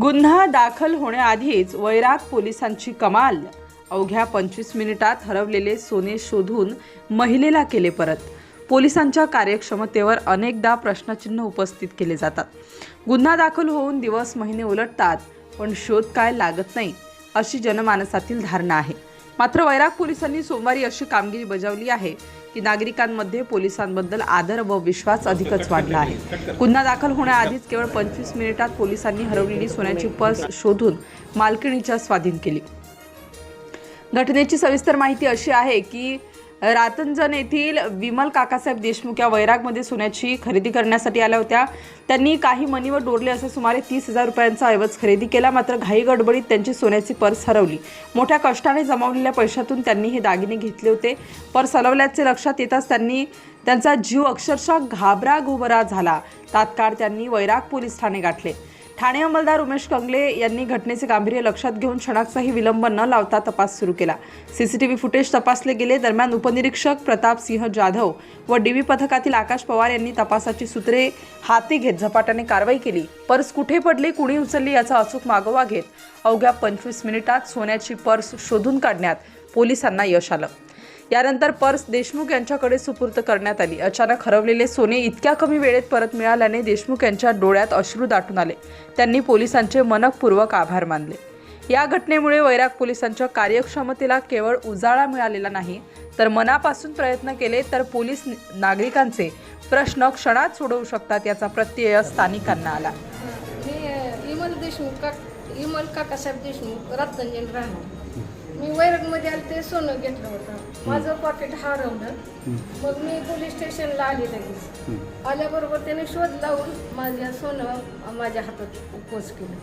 गुन्हा दाखल होण्याआधीच वैराग पोलिसांची कमाल. अवघ्या पंचवीस मिनिटात हरवलेले सोने शोधून महिलेला केले परत. पोलिसांच्या कार्यक्षमतेवर अनेकदा प्रश्नचिन्ह उपस्थित केले जातात. गुन्हा दाखल होऊन दिवस महिने उलटतात पण शोध काय लागत नाही अशी जनमानसातील धारणा आहे. मात्र वैराग पोलिसांनी सोमवारी अशी कामगिरी बजावली आहे की नागरिकांमध्ये पोलिसांबद्दल आदर व विश्वास अधिकच वाढला आहे. गुन्हा दाखल होण्याआधीच केवळ पंचवीस मिनिटात पोलिसांनी हरवलेली सोन्याची पर्स शोधून मालकिणीच्या स्वाधीन केली. घटनेची सविस्तर माहिती अशी आहे की रातंजन येथील विमल काकासाहेब देशमुख या वैरागमध्ये सोन्याची खरेदी करण्यासाठी आल्या होत्या. त्यांनी काही मनीवर डोरले असे सुमारे तीस हजार रुपयांचा ऐवज खरेदी केला. मात्र घाई गडबडीत त्यांची सोन्याची पर्स हरवली. मोठ्या कष्टाने जमावलेल्या पैशातून त्यांनी हे दागिने घेतले होते. पर्स हरवल्याचे लक्षात येताच त्यांनी त्यांचा जीव अक्षरशः घाबरा घुबरा झाला. तात्काळ त्यांनी वैराग पोलीस ठाणे गाठले. ठाणे अंमलदार उमेश कंगले यांनी घटनेचे गांभीर्य लक्षात घेऊन क्षणाचाही विलंब न लावता तपास सुरू केला. सीसीटीव्ही फुटेज तपासले गेले. दरम्यान उपनिरीक्षक प्रताप सिंह जाधव व डीबी पथकातील आकाश पवार यांनी तपासाची सूत्रे हाती घेत झपाट्याने कारवाई केली. पर्स कुठे पडली कुणी उचलली याचा अचूक मागोवा घेत अवघ्या पंचवीस मिनिटात सोन्याची पर्स शोधून काढण्यात पोलिसांना यश आलं. यानंतर पर्स देशमुख यांच्याकडे सुपूर्द करण्यात आली. अचानक हरवलेले सोने इतक्या कमी वेळेत परत मिळाल्याने देशमुख यांच्या डोळ्यात अश्रू दाटून आले. त्यांनी पोलिसांचे मनपूर्वक आभार मानले. या घटनेमुळे वैराग पोलिसांच्या कार्यक्षमतेला केवळ उजाळा मिळालेला नाही तर मनापासून प्रयत्न केले तर पोलीस नागरिकांचे प्रश्न क्षणात सोडवू शकतात याचा प्रत्यय स्थानिकांना आला. मी इमल देशमुख का इमल काकासाहेब देशमुख रत्नंजन राहणार मी वैरगमध्ये आले ते सोनं घेतलं होतं. माझं पॉकेट हरवलं. मग मी पोलीस स्टेशनला आले लगेच. आल्याबरोबर त्याने शोध लावून माझ्या सोनं माझ्या हातात पोच केलं.